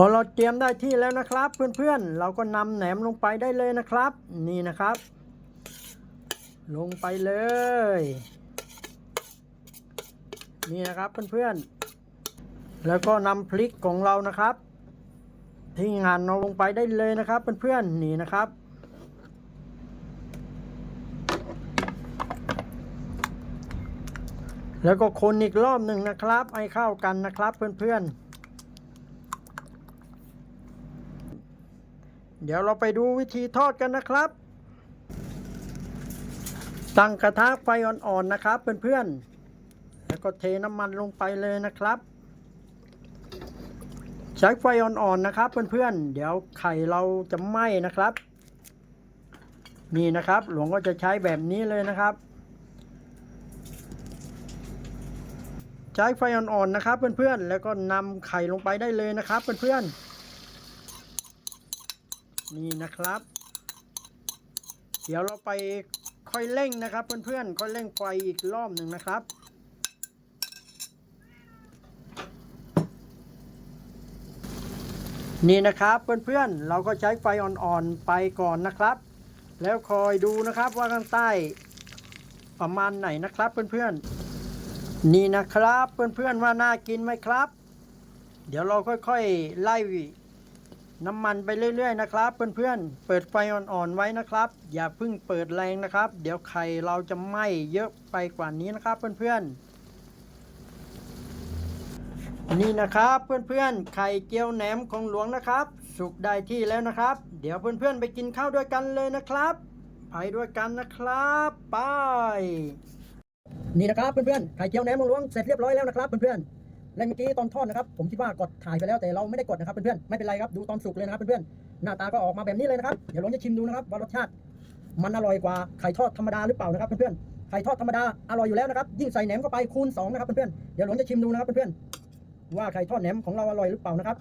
พอเราเตรียมได้ที่แล้วนะครับ เพื่อนๆ เราก็นำแหนมลงไปได้เลยนะครับ นี่นะครับ ลงไปเลย นี่นะครับเพื่อนๆ แล้วก็นำพริกของเรานะครับ ที่งานเราลงไปได้เลยนะครับเพื่อนๆนี่นะครับแล้วก็คนอีกรอบหนึ่งนะครับ ให้เข้ากันนะครับเพื่อนๆ เดี๋ยวเราไปดูวิธีทอดกันนะครับ ตั้งกระทะไฟอ่อนๆนะครับเพื่อนๆ แล้วก็เทน้ำมันลงไปเลยนะครับ ใช้ไฟอ่อนๆนะครับเพื่อนๆ เดี๋ยวไข่เราจะไหม้นะครับ นี่นะครับ หลวงก็จะใช้แบบนี้เลยนะครับ ใช้ไฟอ่อนๆนะครับเพื่อนๆ แล้วก็นำไข่ลงไปได้เลยนะครับเพื่อนๆ นี่นะครับ เดี๋ยวเราไปค่อยเร่งนะครับ เพื่อนๆค่อยเร่งไฟอีกรอบหนึ่งนะครับนี่นะครับเพื่อนๆเราก็ใช้ไฟอ่อนๆไปก่อนนะครับ แล้วคอยดูนะครับว่าข้างใต้ประมาณไหนนะครับเพื่อนๆนี่นะครับเพื่อนๆว่าน่ากินไหมครับ เดี๋ยวเราค่อยๆไล่ น้ำมันไปเรื่อยๆนะครับ เพื่อนๆ เปิดไฟอ่อนๆไว้นะครับ อย่าเพิ่งเปิดแรงนะครับ เดี๋ยวไข่เราจะไหม้เยอะไปกว่านี้นะครับ เพื่อนๆ นี่นะครับเพื่อนๆ ไข่เจียวแหนมของหลวงนะครับ สุกได้ที่แล้วนะครับ เดี๋ยวเพื่อนๆ ไปกินข้าวด้วยกันเลยนะครับ ไปด้วยกันนะครับไปนี่นะครับเพื่อนๆ ไข่เจียวแหนมของหลวงเสร็จเรียบร้อยแล้วนะครับเพื่อนๆ และเมื่อกี้ตอนทอดนะครับ ผมคิดว่ากดถ่ายไปแล้วแต่เราไม่ได้กดนะครับเพื่อนๆไม่เป็นไรครับดูตอนสุกเลยนะครับเพื่อนๆหน้าตาก็ออกมาแบบนี้เลยนะครับเดี๋ยวหลวงจะชิมดูนะครับว่ารสชาติ มันอร่อยกว่าไข่ทอดธรรมดาหรือเปล่านะครับเพื่อนๆไข่ทอดธรรมดาอร่อยอยู่แล้วนะครับยิ่งใส่แหนมเข้าไปคูณสองนะครับเพื่อนๆเดี๋ยวหลวงจะชิมดูนะครับเพื่อนๆว่าไข่ทอดแหนมของเราอร่อยหรือเปล่านะครับ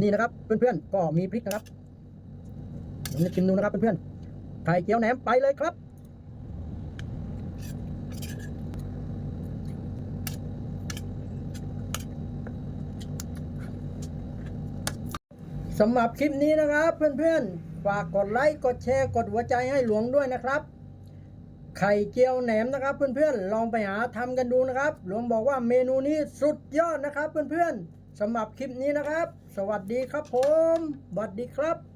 นี่นะครับเพื่อนๆก็มีพริกนะครับผมจะชิมดูนะครับเพื่อนๆไข่เจียวแหนมไปเลยครับ สำหรับคลิปนี้นะครับ เพื่อนๆ ฝากกดไลค์ กดแชร์ กดหัวใจให้หลวงด้วยนะครับ ไข่เจียวแหนมนะครับ เพื่อนๆ ลองไปหาทำกันดูนะครับ หลวงบอกว่าเมนูนี้สุดยอดนะครับ เพื่อนๆสำหรับคลิปนี้นะครับ สวัสดีครับผมสวัสดีครับ